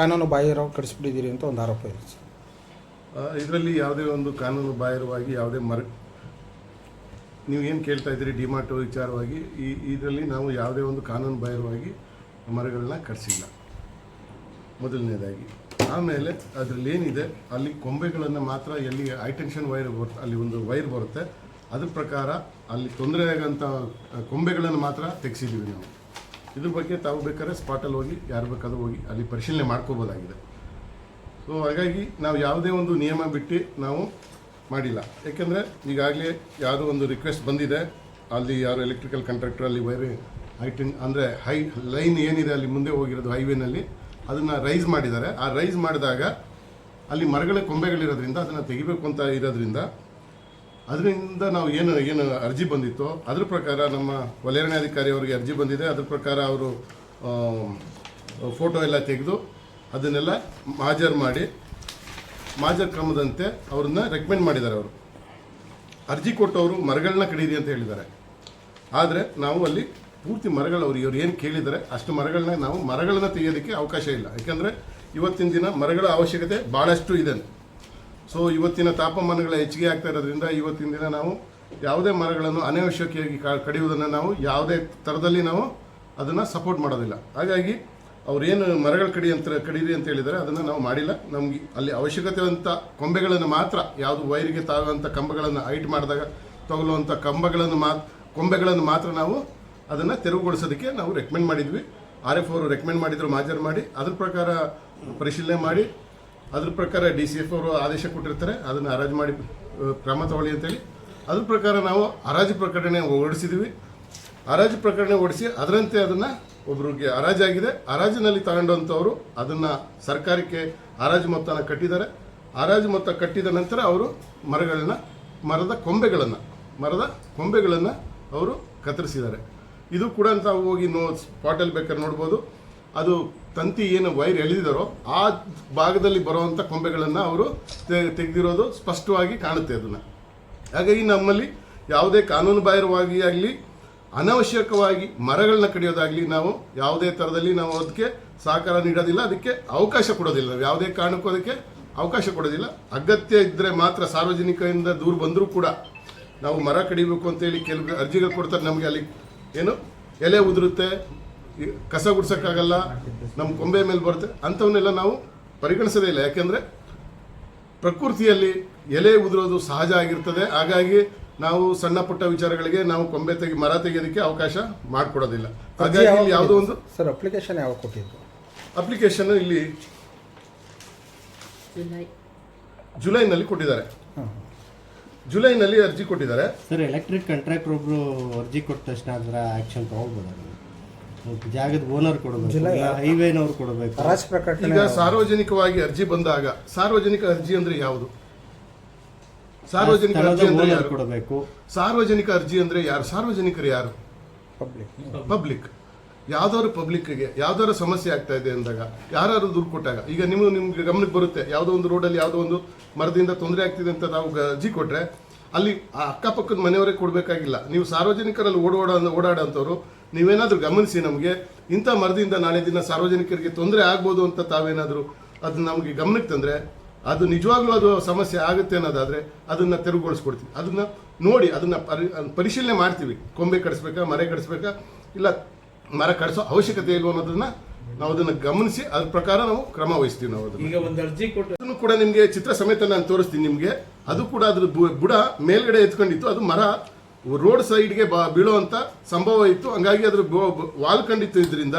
ಕಾನೂನು ಬಾಹಿರವಾಗಿ ಕಡಿಸ್ಬಿಟ್ಟಿದ್ದೀರಿ ಅಂತ ಒಂದು ಆರೋಪ ಇದೆ ಇದರಲ್ಲಿ ಯಾವುದೇ ಒಂದು ಕಾನೂನು ಬಾಹಿರವಾಗಿ ಯಾವುದೇ ಮರ ನೀವು ಏನು ಕೇಳ್ತಾ ಇದ್ದೀರಿ? ಡಿಮಾರ್ಟ್ ವಿಚಾರವಾಗಿ ಈ ಇದರಲ್ಲಿ ನಾವು ಯಾವುದೇ ಒಂದು ಕಾನೂನು ಬಾಹಿರವಾಗಿ ಮರಗಳನ್ನ ಕಡಿಸಿಲ್ಲ ಮೊದಲನೇದಾಗಿ. ಆಮೇಲೆ ಅದರಲ್ಲಿ ಏನಿದೆ? ಅಲ್ಲಿ ಕೊಂಬೆಗಳನ್ನು ಮಾತ್ರ ಎಲ್ಲಿ ಹೈಟೆನ್ಷನ್ ವೈರ್ ಬರುತ್ತೆ ಅಲ್ಲಿ ಒಂದು ವೈರ್ ಬರುತ್ತೆ. ಅದ್ರ ಪ್ರಕಾರ ಅಲ್ಲಿ ತೊಂದರೆ ಆಗೋಂಥ ಕೊಂಬೆಗಳನ್ನು ಮಾತ್ರ ತೆಗೆಸಿದ್ದೀವಿ ನಾವು. ಇದ್ರ ಬಗ್ಗೆ ತಾವು ಬೇಕಾದ್ರೆ ಸ್ಪಾಟಲ್ಲಿ ಹೋಗಿ, ಯಾರು ಬೇಕಾದ್ರೂ ಹೋಗಿ ಅಲ್ಲಿ ಪರಿಶೀಲನೆ ಮಾಡ್ಕೋಬೋದಾಗಿದೆ. ಸೊ ಹಾಗಾಗಿ ನಾವು ಯಾವುದೇ ಒಂದು ನಿಯಮ ಬಿಟ್ಟು ನಾವು ಮಾಡಿಲ್ಲ. ಏಕೆಂದರೆ ಈಗಾಗಲೇ ಯಾವುದೋ ಒಂದು ರಿಕ್ವೆಸ್ಟ್ ಬಂದಿದೆ. ಅಲ್ಲಿ ಯಾರು ಎಲೆಕ್ಟ್ರಿಕಲ್ ಕಾಂಟ್ರಾಕ್ಟರ್ ಅಲ್ಲಿ ವೈರ್ ಹೈಟಿಂಗ್ ಅಂದರೆ ಹೈ ಲೈನ್ ಏನಿದೆ ಅಲ್ಲಿ ಮುಂದೆ ಹೋಗಿರೋದು ಹೈವೇನಲ್ಲಿ ಅದನ್ನು ರೈಸ್ ಮಾಡಿದ್ದಾರೆ. ಆ ರೈಸ್ ಮಾಡಿದಾಗ ಅಲ್ಲಿ ಮರಗಳ ಕೊಂಬೆಗಳಿರೋದ್ರಿಂದ, ಅದನ್ನು ತೆಗಿಬೇಕು ಅಂತ ಇರೋದ್ರಿಂದ ಅದರಿಂದ ನಾವು ಏನು ಏನು ಅರ್ಜಿ ಬಂದಿತ್ತು, ಅದ್ರ ಪ್ರಕಾರ ನಮ್ಮ ವಲಯರಣಾಧಿಕಾರಿ ಅವರಿಗೆ ಅರ್ಜಿ ಬಂದಿದೆ. ಅದ್ರ ಪ್ರಕಾರ ಅವರು ಫೋಟೋ ಎಲ್ಲ ತೆಗೆದು ಅದನ್ನೆಲ್ಲ ಮಾಜರ್ ಮಾಡಿ, ಮಾಜರ್ ಕ್ರಮದಂತೆ ಅವ್ರನ್ನ ರೆಕಮೆಂಡ್ ಮಾಡಿದ್ದಾರೆ ಅವರು. ಅರ್ಜಿ ಕೊಟ್ಟವರು ಮರಗಳನ್ನ ಕಡೀರಿ ಅಂತ ಹೇಳಿದ್ದಾರೆ. ಆದರೆ ನಾವು ಅಲ್ಲಿ ಪೂರ್ತಿ ಮರಗಳು, ಅವ್ರು, ಇವ್ರು ಏನು ಕೇಳಿದ್ದಾರೆ, ಅಷ್ಟು ಮರಗಳನ್ನ ನಾವು ಮರಗಳನ್ನ ತೆಗೆಯೋದಕ್ಕೆ ಅವಕಾಶ ಇಲ್ಲ. ಯಾಕಂದರೆ ಇವತ್ತಿನ ದಿನ ಮರಗಳ ಅವಶ್ಯಕತೆ ಭಾಳಷ್ಟು ಇದೆ ಸೊ ಇವತ್ತಿನ ತಾಪಮಾನಗಳ ಹೆಚ್ಚಿಗೆ ಆಗ್ತಾ ಇರೋದ್ರಿಂದ ಇವತ್ತಿನ ದಿನ ನಾವು ಯಾವುದೇ ಮರಗಳನ್ನು ಅನಾವಶ್ಯಕವಾಗಿ ಕಡಿಯುವುದನ್ನು ನಾವು ಯಾವುದೇ ಥರದಲ್ಲಿ ನಾವು ಅದನ್ನು ಸಪೋರ್ಟ್ ಮಾಡೋದಿಲ್ಲ. ಹಾಗಾಗಿ ಅವ್ರೇನು ಮರಗಳು ಕಡಿ ಅಂತ, ಕಡೀರಿ ಅಂತ ಹೇಳಿದರೆ, ಅದನ್ನು ನಾವು ಮಾಡಿಲ್ಲ. ನಮಗೆ ಅಲ್ಲಿ ಅವಶ್ಯಕತೆ ಅಂತ ಕೊಂಬೆಗಳನ್ನು ಮಾತ್ರ, ಯಾವುದು ವೈರಿಗೆ ತಾಗುವಂಥ ಕಂಬಗಳನ್ನು ಹೈಟ್ ಮಾಡಿದಾಗ ತಗೊಳ್ಳುವಂಥ ಕಂಬಗಳನ್ನು ಮಾ ಕೊಂಬೆಗಳನ್ನು ಮಾತ್ರ ನಾವು ಅದನ್ನು ತೆರವುಗೊಳಿಸೋದಕ್ಕೆ ನಾವು ರೆಕಮೆಂಡ್ ಮಾಡಿದ್ವಿ. ಆರ್ ಎಫ್ ಅವರು ರೆಕಮೆಂಡ್ ಮಾಡಿದ್ರು, ಮಾಜರ್ ಮಾಡಿ. ಅದ್ರ ಪ್ರಕಾರ ಪರಿಶೀಲನೆ ಮಾಡಿ. ಅದ್ರ ಪ್ರಕಾರ ಡಿ ಸಿ ಎಫ್ ಅವರು ಆದೇಶ ಕೊಟ್ಟಿರ್ತಾರೆ. ಅದನ್ನು ಹರಾಜು ಮಾಡಿ ಕ್ರಮ ತಗೊಳ್ಳಿ ಅಂತೇಳಿ. ಅದ್ರ ಪ್ರಕಾರ ನಾವು ಹರಾಜು ಪ್ರಕಟಣೆ ಹೊರಡಿಸಿದ್ವಿ. ಹರಾಜು ಪ್ರಕಟಣೆ ಹೊಡಿಸಿ ಅದರಂತೆ ಅದನ್ನು ಒಬ್ರಿಗೆ ಹರಾಜಾಗಿದೆ. ಹರಾಜಿನಲ್ಲಿ ತಗೊಂಡಂಥವರು ಅದನ್ನು ಸರ್ಕಾರಕ್ಕೆ ಹರಾಜು ಮೊತ್ತನ ಕಟ್ಟಿದ್ದಾರೆ. ಹರಾಜು ಮೊತ್ತ ಕಟ್ಟಿದ ನಂತರ ಅವರು ಮರಗಳನ್ನ, ಮರದ ಕೊಂಬೆಗಳನ್ನು ಮರದ ಕೊಂಬೆಗಳನ್ನು ಅವರು ಕತ್ತರಿಸಿದ್ದಾರೆ. ಇದು ಕೂಡ ತಾವು ಹೋಗಿ ನೋ, ಸ್ಪಾಟಲ್ಲಿ ಬೇಕಾದ್ರೆ ನೋಡ್ಬೋದು. ಅದು ತಂತಿ ಏನು ವೈರ್ ಎಳೆದಿದ್ದಾರೋ ಆ ಭಾಗದಲ್ಲಿ ಬರುವಂಥ ಕೊಂಬೆಗಳನ್ನು ಅವರು ತೆಗೆದಿರೋದು ಸ್ಪಷ್ಟವಾಗಿ ಕಾಣುತ್ತೆ ಅದನ್ನು. ಹಾಗಾಗಿ ನಮ್ಮಲ್ಲಿ ಯಾವುದೇ ಕಾನೂನುಬಾಹಿರವಾಗಿ ಆಗಲಿ, ಅನವಶ್ಯಕವಾಗಿ ಮರಗಳನ್ನ ಕಡಿಯೋದಾಗಲಿ ನಾವು ಯಾವುದೇ ಥರದಲ್ಲಿ ನಾವು ಅದಕ್ಕೆ ಸಹಕಾರ ನೀಡೋದಿಲ್ಲ, ಅದಕ್ಕೆ ಅವಕಾಶ ಕೊಡೋದಿಲ್ಲ. ನಾವು ಯಾವುದೇ ಕಾರಣಕ್ಕೂ ಅದಕ್ಕೆ ಅವಕಾಶ ಕೊಡೋದಿಲ್ಲ. ಅಗತ್ಯ ಇದ್ದರೆ ಮಾತ್ರ ಸಾರ್ವಜನಿಕರಿಂದ ದೂರ ಬಂದರೂ ಕೂಡ ನಾವು ಮರ ಕಡಿಬೇಕು ಅಂತೇಳಿ ಕೆಲವು, ಅರ್ಜಿಗಳು ಕೊಡ್ತಾರೆ ನಮಗೆ ಅಲ್ಲಿ. ಏನು? ಎಲೆ ಉದುರುತ್ತೆ ಕಸ ಗುಡ್ಸೋಕ್ಕಾಗಲ್ಲ ನಮ್ಮ ಕೊಂಬೆ ಮೇಲೆ ಬರುತ್ತೆ ಅಂಥವನ್ನೆಲ್ಲ ನಾವು ಪರಿಗಣಿಸೋದೇ ಇಲ್ಲ. ಯಾಕೆಂದರೆ ಪ್ರಕೃತಿಯಲ್ಲಿ ಎಲೆ ಉದುರೋದು ಸಹಜ ಆಗಿರ್ತದೆ. ಹಾಗಾಗಿ ನಾವು ಸಣ್ಣ ಪುಟ್ಟ ವಿಚಾರಗಳಿಗೆ ನಾವು ಕೊಂಬೆ ತೆಗಿ ಮರ ತೆಗೆಯೋದಕ್ಕೆ ಅವಕಾಶ ಮಾಡಿಕೊಡೋದಿಲ್ಲ. ಹಾಗಾಗಿ ಇಲ್ಲಿ ಯಾವುದೋ ಒಂದು ಸರ್ ಅಪ್ಲಿಕೇಶನ್ ಯಾವಾಗ ಕೊಟ್ಟಿದ್ದು? ಅಪ್ಲಿಕೇಶನ್ ಇಲ್ಲಿ ಜುಲೈನಲ್ಲಿ ಕೊಟ್ಟಿದ್ದಾರೆ. ಜುಲೈನಲ್ಲಿ ಅರ್ಜಿ ಕೊಟ್ಟಿದ್ದಾರೆ. ಸರ್ ಎಲೆಕ್ಟ್ರಿಕ್ ಕಾಂಟ್ರಾಕ್ಟರ್ ಒಬ್ರು ಅರ್ಜಿ ಕೊಟ್ಟ ತಕ್ಷಣ ಅದರ ಆಕ್ಷನ್ ತಗೊಳ್ಬೋದಲ್ಲ ಮತ್ತೆ ಜಾಗದ ಓನರ್ ಕೊಡಬೇಕು ಹೈವೇನವ್ರು ಕೊಡಬೇಕು. ಪ್ರಕಟಣೆ ಈಗ ಸಾರ್ವಜನಿಕವಾಗಿ ಅರ್ಜಿ ಬಂದಾಗ ಸಾರ್ವಜನಿಕ ಅರ್ಜಿ ಅಂದ್ರೆ ಯಾವುದು? ಸಾರ್ವಜನಿಕ ಅರ್ಜಿ ಅಂದ್ರೆ ಓನರ್ ಯಾರು? ಕೊಡಬೇಕು. ಸಾರ್ವಜನಿಕ ಅರ್ಜಿ ಅಂದ್ರೆ ಯಾರು? ಸಾರ್ವಜನಿಕರು ಯಾರು? ಪಬ್ಲಿಕ್ ಪಬ್ಲಿಕ್ ಯಾವ್ದಾದ್ರು ಪಬ್ಲಿಕ್ಗೆ ಯಾವ್ದಾದ್ರು ಸಮಸ್ಯೆ ಆಗ್ತಾ ಇದೆ ಅಂದಾಗ ಯಾರು ದುಡ್ಡು ಕೊಟ್ಟಾಗ ಈಗ ನಿಮ್ಮ ನಿಮ್ಗೆ ಗಮನಕ್ಕೆ ಬರುತ್ತೆ ಯಾವುದೋ ಒಂದು ರೋಡಲ್ಲಿ ಯಾವುದೋ ಒಂದು ಮರದಿಂದ ತೊಂದರೆ ಆಗ್ತಿದೆ ಅಂತ ನಾವು ಅರ್ಜಿ ಕೊಟ್ರೆ ಅಲ್ಲಿ ಆ ಅಕ್ಕಪಕ್ಕದ ಮನೆಯವರೇ ಕೊಡಬೇಕಾಗಿಲ್ಲ. ನೀವು ಸಾರ್ವಜನಿಕರಲ್ಲಿ ಓಡಾಡ ಓಡಾಡೋಂಥವ್ರು ನೀವೇನಾದ್ರೂ ಗಮನಿಸಿ ನಮಗೆ ಇಂಥ ಮರದಿಂದ ನಾಳೆ ದಿನ ಸಾರ್ವಜನಿಕರಿಗೆ ತೊಂದರೆ ಆಗ್ಬೋದು ಅಂತ ತಾವೇನಾದರೂ ಅದನ್ನ ನಮಗೆ ಗಮನಕ್ಕೆ ತಂದರೆ ಅದು ನಿಜವಾಗ್ಲೂ ಅದು ಸಮಸ್ಯೆ ಆಗುತ್ತೆ ಅನ್ನೋದಾದರೆ ಅದನ್ನ ತೆರವುಗೊಳಿಸ್ಕೊಡ್ತೀವಿ ಅದನ್ನ ನೋಡಿ ಅದನ್ನ ಪರಿ ಪರಿಶೀಲನೆ ಮಾಡ್ತೀವಿ. ಕೊಂಬೆ ಕಡಿಸ್ಬೇಕಾ ಮರೆ ಕಡಿಸ್ಬೇಕಾ ಇಲ್ಲ ಮರ ಕಡಿಸೋ ಅವಶ್ಯಕತೆ ಇಲ್ವೋ ಅನ್ನೋದನ್ನ ನಾವು ಅದನ್ನು ಗಮನಿಸಿ ಅದ್ರ ಪ್ರಕಾರ ನಾವು ಕ್ರಮ ವಹಿಸ್ತೀವಿ ನಾವು ಅದನ್ನ. ಈಗ ಒಂದು ಅರ್ಜಿ ಕೊಟ್ಟು ಅದನ್ನು ಕೂಡ ನಿಮಗೆ ಚಿತ್ರ ಸಮೇತ ನಾನು ತೋರಿಸ್ತೀನಿ ನಿಮಗೆ. ಅದು ಕೂಡ ಅದ್ರ ಬುಡ ಮೇಲ್ಗಡೆ ಎತ್ಕೊಂಡಿತ್ತು. ಅದು ಮರ ರೋಡ್ ಸೈಡ್ಗೆ ಬಾ ಬೀಳುವಂತ ಸಂಭವ ಇತ್ತು. ಹಂಗಾಗಿ ಅದ್ರ ವಾಲ್ ಕಂಡಿತ್ತು ಇದರಿಂದ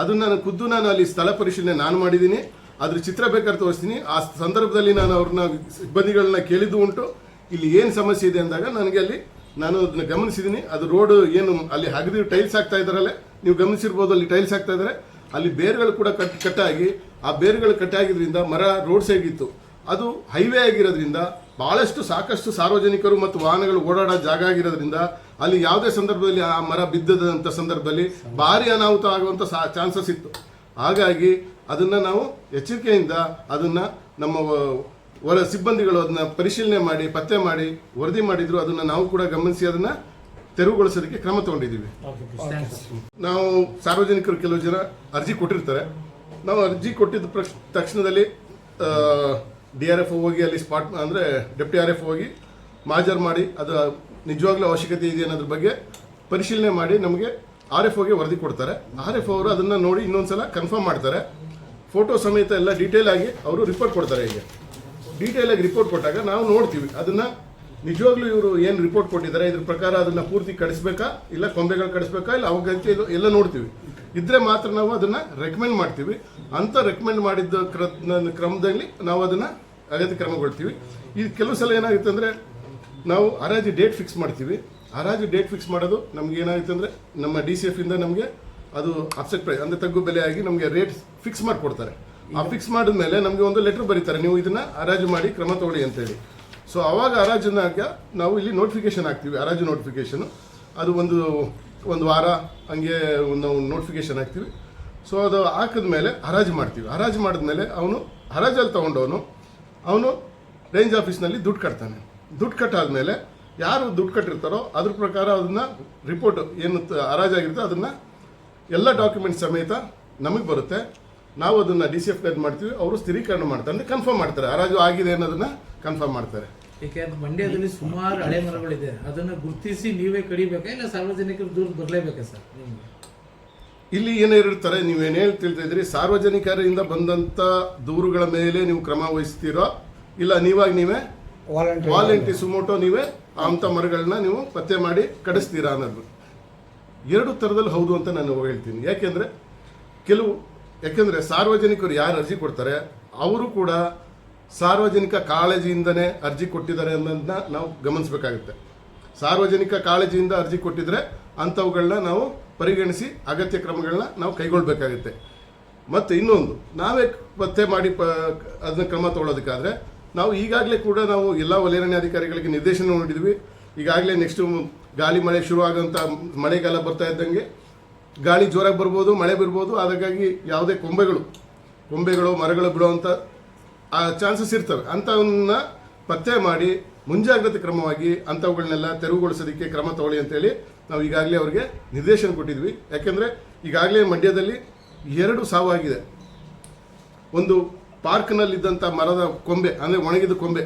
ಅದನ್ನ ನಾನು ಖುದ್ದು ನಾನು ಅಲ್ಲಿ ಸ್ಥಳ ಪರಿಶೀಲನೆ ನಾನು ಮಾಡಿದ್ದೀನಿ. ಅದ್ರ ಚಿತ್ರ ಬೇಕಾದ್ರೆ ತೋರಿಸ್ತೀನಿ. ಆ ಸಂದರ್ಭದಲ್ಲಿ ನಾನು ಅವ್ರನ್ನ ಸಿಬ್ಬಂದಿಗಳನ್ನ ಕೇಳಿದ್ದು ಉಂಟು. ಇಲ್ಲಿ ಏನು ಸಮಸ್ಯೆ ಇದೆ ಅಂದಾಗ ನನಗೆ ಅಲ್ಲಿ ನಾನು ಅದನ್ನ ಗಮನಿಸಿದ್ದೀನಿ. ಅದು ರೋಡ್ ಏನು ಅಲ್ಲಿ ಹಗದಿ ಟೈಲ್ಸ್ ಹಾಕ್ತಾ ಇದ್ದಾರಲ್ಲೇ, ನೀವು ಗಮನಿಸಿರ್ಬೋದು ಅಲ್ಲಿ ಟೈಲ್ಸ್ ಹಾಕ್ತಾ ಇದ್ದಾರೆ. ಅಲ್ಲಿ ಬೇರ್ಗಳು ಕೂಡ ಕಟ್, ಕಟ್ಟಾಗಿ, ಆ ಬೇರ್ಗಳು ಕಟ್ಟಾಗಿದ್ದರಿಂದ ಮರ ರೋಡ್ ಸೈಡ್ ಇತ್ತು. ಅದು ಹೈವೇ ಆಗಿರೋದ್ರಿಂದ ಬಹಳಷ್ಟು ಸಾಕಷ್ಟು ಸಾರ್ವಜನಿಕರು ಮತ್ತು ವಾಹನಗಳು ಓಡಾಡೋ ಜಾಗ ಆಗಿರೋದ್ರಿಂದ ಅಲ್ಲಿ ಯಾವುದೇ ಸಂದರ್ಭದಲ್ಲಿ ಆ ಮರ ಬಿದ್ದದಂಥ ಸಂದರ್ಭದಲ್ಲಿ ಭಾರಿ ಅನಾಹುತ ಆಗುವಂಥ ಚಾನ್ಸಸ್ ಇತ್ತು. ಹಾಗಾಗಿ ಅದನ್ನ ನಾವು ಎಚ್ಚರಿಕೆಯಿಂದ ಅದನ್ನ ನಮ್ಮ ಹೊರ ಸಿಬ್ಬಂದಿಗಳು ಅದನ್ನ ಪರಿಶೀಲನೆ ಮಾಡಿ ಪತ್ತೆ ಮಾಡಿ ವರದಿ ಮಾಡಿದ್ರು ಅದನ್ನ ನಾವು ಕೂಡ ಗಮನಿಸಿ ಅದನ್ನ ತೆರವುಗೊಳಿಸೋದಕ್ಕೆ ಕ್ರಮ ತಗೊಂಡಿದ್ದೀವಿ. ನಾವು ಸಾರ್ವಜನಿಕರು ಕೆಲವು ಜನ ಅರ್ಜಿ ಕೊಟ್ಟಿರ್ತಾರೆ. ನಾವು ಅರ್ಜಿ ಕೊಟ್ಟಿದ್ದ ತಕ್ಷಣದಲ್ಲಿ ಡಿ ಆರ್ ಎಫ್ ಹೋಗಿ ಅಲ್ಲಿ ಸ್ಪಾಟ್ ಅಂದರೆ ಡೆಪ್ಟಿ ಆರ್ ಎಫ್ ಹೋಗಿ ಮಾಜರ್ ಮಾಡಿ ಅದು ನಿಜವಾಗ್ಲೂ ಅವಶ್ಯಕತೆ ಇದೆ ಅನ್ನೋದ್ರ ಬಗ್ಗೆ ಪರಿಶೀಲನೆ ಮಾಡಿ ನಮಗೆ ಆರ್ ಎಫ್ ಓಗೆ ವರದಿ ಕೊಡ್ತಾರೆ. ಆರ್ ಎಫ್ ಅವರು ಅದನ್ನು ನೋಡಿ ಇನ್ನೊಂದ್ಸಲ ಕನ್ಫರ್ಮ್ ಮಾಡ್ತಾರೆ. ಫೋಟೋ ಸಮೇತ ಎಲ್ಲ ಡೀಟೇಲ್ ಆಗಿ ಅವರು ರಿಪೋರ್ಟ್ ಕೊಡ್ತಾರೆ ಹೀಗೆ. ಡೀಟೇಲ್ ಆಗಿ ರಿಪೋರ್ಟ್ ಕೊಟ್ಟಾಗ ನಾವು ನೋಡ್ತೀವಿ. ಅದನ್ನು ನಿಜವಾಗ್ಲೂ ಇವರು ಏನು ರಿಪೋರ್ಟ್ ಕೊಟ್ಟಿದ್ದಾರೆ? ಇದ್ರ ಪ್ರಕಾರ ಅದನ್ನು ಪೂರ್ತಿ ಕಡಿಸ್ಬೇಕಾ? ಇಲ್ಲ ಕೊಂಬೆಗಳು ಕಡಿಸ್ಬೇಕಾ? ಇಲ್ಲ ಇಲ್ಲ ಎಲ್ಲ ನೋಡ್ತೀವಿ. ಇದ್ರೆ ಮಾತ್ರ ನಾವು ಅದನ್ನ ರೆಕಮೆಂಡ್ ಮಾಡ್ತೀವಿ. ಅಂತ ರೆಕಮೆಂಡ್ ಮಾಡಿದ್ದ ಕ್ರ- ಕ್ರಮದಲ್ಲಿ ನಾವು ಅದನ್ನ ಅಗತ್ಯ ಕ್ರಮಗೊಳ್ತೀವಿ. ಈ ಕೆಲವು ಸಲ ಏನಾಗುತ್ತೆ ಅಂದ್ರೆ ನಾವು ಹರಾಜು ಡೇಟ್ ಫಿಕ್ಸ್ ಮಾಡ್ತೀವಿ. ಹರಾಜು ಡೇಟ್ ಫಿಕ್ಸ್ ಮಾಡೋದು ನಮ್ಗೆ ಏನಾಗುತ್ತೆ ಅಂದ್ರೆ ನಮ್ಮ ಡಿ ಸಿ ಎಫ್ ಇಂದ ನಮಗೆ ಅದು ಅಪ್ಸೆಟ್ ಪ್ರೈಸ್ ಅಂದ್ರೆ ತಗ್ಗು ಬೆಲೆ ಆಗಿ ನಮಗೆ ರೇಟ್ ಫಿಕ್ಸ್ ಮಾಡಿಕೊಡ್ತಾರೆ. ಆ ಫಿಕ್ಸ್ ಮಾಡಿದ್ಮೇಲೆ ನಮಗೆ ಒಂದು ಲೆಟರ್ ಬರೀತಾರೆ, ನೀವು ಇದನ್ನ ಹರಾಜು ಮಾಡಿ ಕ್ರಮ ತಗೊಳ್ಳಿ ಅಂತೇಳಿ. ಸೊ ಅವಾಗ ಹರಾಜನ್ನಾಗ ನಾವು ಇಲ್ಲಿ ನೋಟಿಫಿಕೇಶನ್ ಹಾಕ್ತೀವಿ, ಹರಾಜು ನೋಟಿಫಿಕೇಶನ್ ಅದು ಒಂದು ಒಂದು ವಾರ ಹಂಗೆ ಒಂದು ನೋಟಿಫಿಕೇಶನ್ ಹಾಕ್ತೀವಿ. ಸೊ ಅದು ಹಾಕಿದ ಮೇಲೆ ಹರಾಜು ಮಾಡ್ತೀವಿ. ಹರಾಜು ಮಾಡಿದ್ಮೇಲೆ ಅವನು ಹರಾಜಲ್ಲಿ ತೊಗೊಂಡವನು, ಅವನು ರೇಂಜ್ ಆಫೀಸ್ನಲ್ಲಿ ದುಡ್ಡು ಕಟ್ತಾನೆ. ದುಡ್ಡು ಕಟ್ಟಾದಮೇಲೆ ಯಾರು ದುಡ್ಡು ಕಟ್ಟಿರ್ತಾರೋ ಅದ್ರ ಪ್ರಕಾರ ಅದನ್ನು ರಿಪೋರ್ಟ್ ಏನು ಹರಾಜಾಗಿರುತ್ತೆ ಅದನ್ನು ಎಲ್ಲ ಡಾಕ್ಯುಮೆಂಟ್ ಸಮೇತ ನಮಗೆ ಬರುತ್ತೆ. ನಾವು ಅದನ್ನು ಡಿ ಸಿ ಎಫ್ ಮಾಡ್ತೀವಿ. ಅವರು ಸ್ಥಿರೀಕರಣ ಮಾಡ್ತಾರೆ. ಅಂದ್ರೆ ಕನ್ಫರ್ಮ್ ಮಾಡ್ತಾರೆ. ಹರಾಜು ಆಗಿದೆ ಅನ್ನೋದನ್ನು ಕನ್ಫರ್ಮ್ ಮಾಡ್ತಾರೆ. ಯಾಕೆಂದ್ರೆ ಮಂಡ್ಯದಲ್ಲಿ ಸುಮಾರು ಹಳೆ ಮರಗಳಿದೆ. ಅದನ್ನ ಗುರುತಿಸಿ ನೀವೇ ಕಡಿಬೇಕಾ? ಇಲ್ಲ ಸಾರ್ವಜನಿಕರು ದೂರ ಬರಲೇಬೇಕಾ ಸರ್ ನಿಮ್ಗೆ? ಇಲ್ಲಿ ಏನೇ ಇರ್ತಾರೆ ನೀವೇನು ಹೇಳಿ ತಿಳ್ತಾ ಇದ್ರಿ ಸಾರ್ವಜನಿಕರಿಂದ ಬಂದಂತ ದೂರುಗಳ ಮೇಲೆ ನೀವು ಕ್ರಮ ವಹಿಸ್ತೀರೋ? ಇಲ್ಲ ನೀವಾಗಿ ನೀವೇ ವಾಲಂಟಿ ವಾಲೆಂಟಿ ಸುಮೋಟೋ ನೀವೇ ಅಂಥ ಮರಗಳನ್ನ ನೀವು ಪತ್ತೆ ಮಾಡಿ ಕಡಿಸ್ತೀರಾ ಅನ್ನೋದು. ಎರಡು ಥರದಲ್ಲಿ ಹೌದು ಅಂತ ನಾನು ಹೇಳ್ತೀನಿ. ಯಾಕೆಂದ್ರೆ ಕೆಲವು ಯಾಕೆಂದ್ರೆ ಸಾರ್ವಜನಿಕರು ಯಾರು ಅರ್ಜಿ ಕೊಡ್ತಾರೆ ಅವರು ಕೂಡ ಸಾರ್ವಜನಿಕ ಕಾಳಜಿಯಿಂದನೇ ಅರ್ಜಿ ಕೊಟ್ಟಿದ್ದಾರೆ ಅನ್ನೋದನ್ನ ನಾವು ಗಮನಿಸಬೇಕಾಗುತ್ತೆ. ಸಾರ್ವಜನಿಕ ಕಾಳಜಿಯಿಂದ ಅರ್ಜಿ ಕೊಟ್ಟಿದ್ರೆ ಅಂಥವುಗಳನ್ನ ನಾವು ಪರಿಗಣಿಸಿ ಅಗತ್ಯ ಕ್ರಮಗಳನ್ನ ನಾವು ಕೈಗೊಳ್ಳಬೇಕಾಗುತ್ತೆ ಮತ್ತು ಇನ್ನೊಂದು, ನಾವೇ ಪತ್ತೆ ಮಾಡಿ ಪ, ಅದನ್ನ ಕ್ರಮ ತಗೊಳ್ಳೋದಕ್ಕಾದ್ರೆ ನಾವು ಈಗಾಗಲೇ ಕೂಡ ನಾವು ಎಲ್ಲ ವಲಯಾರಣ್ಯಾಧಿಕಾರಿಗಳಿಗೆ ನಿರ್ದೇಶನ ನೋಡಿದ್ವಿ. ಈಗಾಗಲೇ ನೆಕ್ಸ್ಟ್ ಗಾಳಿ ಮಳೆ ಶುರು ಮಳೆಗಾಲ ಬರ್ತಾ ಇದ್ದಂಗೆ ಗಾಳಿ ಜೋರಾಗಿ ಬರ್ಬೋದು, ಮಳೆ ಬರ್ಬೋದು. ಅದಕ್ಕಾಗಿ ಯಾವುದೇ ಕೊಂಬೆಗಳು ಕೊಂಬೆಗಳು ಮರಗಳು ಬಿಡುವಂಥ ಆ ಚಾನ್ಸಸ್ ಇರ್ತವೆ. ಅಂಥವನ್ನ ಪತ್ತೆ ಮಾಡಿ ಮುಂಜಾಗ್ರತೆ ಕ್ರಮವಾಗಿ ಅಂಥವುಗಳನ್ನೆಲ್ಲ ತೆರವುಗೊಳಿಸೋದಕ್ಕೆ ಕ್ರಮ ತಗೊಳ್ಳಿ ಅಂತೇಳಿ ನಾವು ಈಗಾಗಲೇ ಅವರಿಗೆ ನಿರ್ದೇಶನ ಕೊಟ್ಟಿದ್ವಿ. ಯಾಕೆಂದರೆ ಈಗಾಗಲೇ ಮಂಡ್ಯದಲ್ಲಿ ಎರಡು ಸಾವಾಗಿದೆ. ಒಂದು ಪಾರ್ಕ್ನಲ್ಲಿದ್ದಂಥ ಮರದ ಕೊಂಬೆ ಅಂದರೆ ಒಣಗಿದ ಕೊಂಬೆ.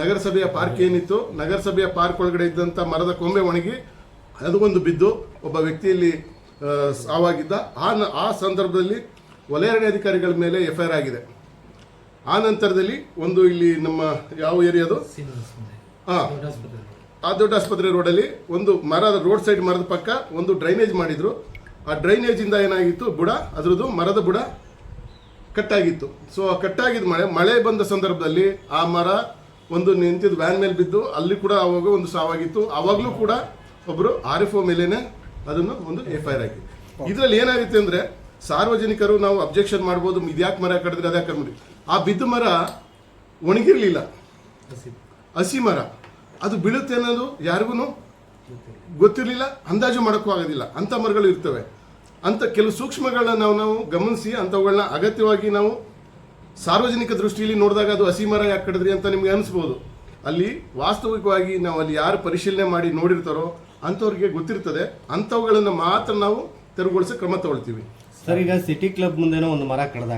ನಗರಸಭೆಯ ಪಾರ್ಕ್ ಏನಿತ್ತು? ನಗರಸಭೆಯ ಪಾರ್ಕ್ ಒಳಗಡೆ ಇದ್ದಂಥ ಮರದ ಕೊಂಬೆ ಒಣಗಿ ಅದು ಒಂದು ಬಿದ್ದು ಒಬ್ಬ ವ್ಯಕ್ತಿಯಲ್ಲಿ ಸಾವಾಗಿದ್ದ. ಆ ಆ ಸಂದರ್ಭದಲ್ಲಿ ವಲಯಾರಣ್ಯಾಧಿಕಾರಿಗಳ ಮೇಲೆ ಎಫ್ ಐ ಆರ್ ಆಗಿದೆ. ಆ ನಂತರದಲ್ಲಿ ಒಂದು ಇಲ್ಲಿ ನಮ್ಮ ಯಾವ ಏರಿಯಾದು ಹಾಂ. ಆ ದೊಡ್ಡ ಆಸ್ಪತ್ರೆ ರೋಡಲ್ಲಿ ಒಂದು ಮರ ರೋಡ್ ಸೈಡ್ ಮರದ ಪಕ್ಕ ಒಂದು ಡ್ರೈನೇಜ್ ಮಾಡಿದ್ರು. ಆ ಡ್ರೈನೇಜ್ ಇಂದ ಏನಾಗಿತ್ತು? ಬುಡ ಅದರದು ಮರದ ಬುಡ ಕಟ್ಟಾಗಿತ್ತು. ಸೊ ಆ ಕಟ್ಟಾಗಿದ್ದ ಮಳೆ ಮಳೆ ಬಂದ ಸಂದರ್ಭದಲ್ಲಿ ಆ ಮರ ಒಂದು ನಿಂತಿದ್ದ ವ್ಯಾನ್ ಮೇಲೆ ಬಿದ್ದು ಅಲ್ಲಿ ಕೂಡ ಆವಾಗ ಒಂದು ಸಾವಾಗಿತ್ತು. ಆವಾಗಲೂ ಕೂಡ ಒಬ್ಬರು ಆರ್ ಎಫ್ ಒ ಮೇಲೇನೆ ಅದನ್ನು ಒಂದು ಎಫ್ ಐ ಆರ್ ಆಗಿದೆ ಇದರಲ್ಲಿ ಏನಾಗುತ್ತೆ ಅಂದ್ರೆ ಸಾರ್ವಜನಿಕರು ನಾವು ಅಬ್ಜೆಕ್ಷನ್ ಮಾಡ್ಬೋದು ಇದ್ಯಾಕೆ ಮರ ಕಡಿದ್ರೆ ಅದ್ಯಾಕೆ ಮಾಡಿ ಆ ಬಿದ್ದ ಮರ ಒಣಗಿರ್ಲಿಲ್ಲ. ಹಸಿ. ಮರ. ಅದು ಬೀಳುತ್ತೆ ಅನ್ನೋದು ಯಾರಿಗೂ ಗೊತ್ತಿರಲಿಲ್ಲ ಅಂದಾಜು ಮಾಡೋಕ್ಕೂ ಆಗೋದಿಲ್ಲ. ಅಂಥ ಮರಗಳು ಇರ್ತವೆ. ಅಂತ ಕೆಲವು ಸೂಕ್ಷ್ಮಗಳನ್ನ ನಾವು ನಾವು ಗಮನಿಸಿ ಅಂಥವುಗಳನ್ನ ಅಗತ್ಯವಾಗಿ ನಾವು ಸಾರ್ವಜನಿಕ ದೃಷ್ಟಿಯಲ್ಲಿ ನೋಡಿದಾಗ ಅದು ಹಸಿ ಮರ ಯಾಕೆ ಕಡಿದ್ರಿ ಅಂತ ನಿಮ್ಗೆ ಅನಿಸ್ಬೋದು. ಅಲ್ಲಿ ವಾಸ್ತವಿಕವಾಗಿ ನಾವು ಅಲ್ಲಿ ಯಾರು ಪರಿಶೀಲನೆ ಮಾಡಿ ನೋಡಿರ್ತಾರೋ ಅಂಥವ್ರಿಗೆ ಗೊತ್ತಿರ್ತದೆ. ಅಂಥವುಗಳನ್ನು ಮಾತ್ರ ನಾವು ತೆರವುಗೊಳಿಸೋ ಕ್ರಮ ತಗೊಳ್ತೀವಿ. ಸರ್ ಈಗ ಸಿಟಿ ಕ್ಲಬ್ ಮುಂದೆನೋ ಒಂದು ಮರ ಕಡ್ದ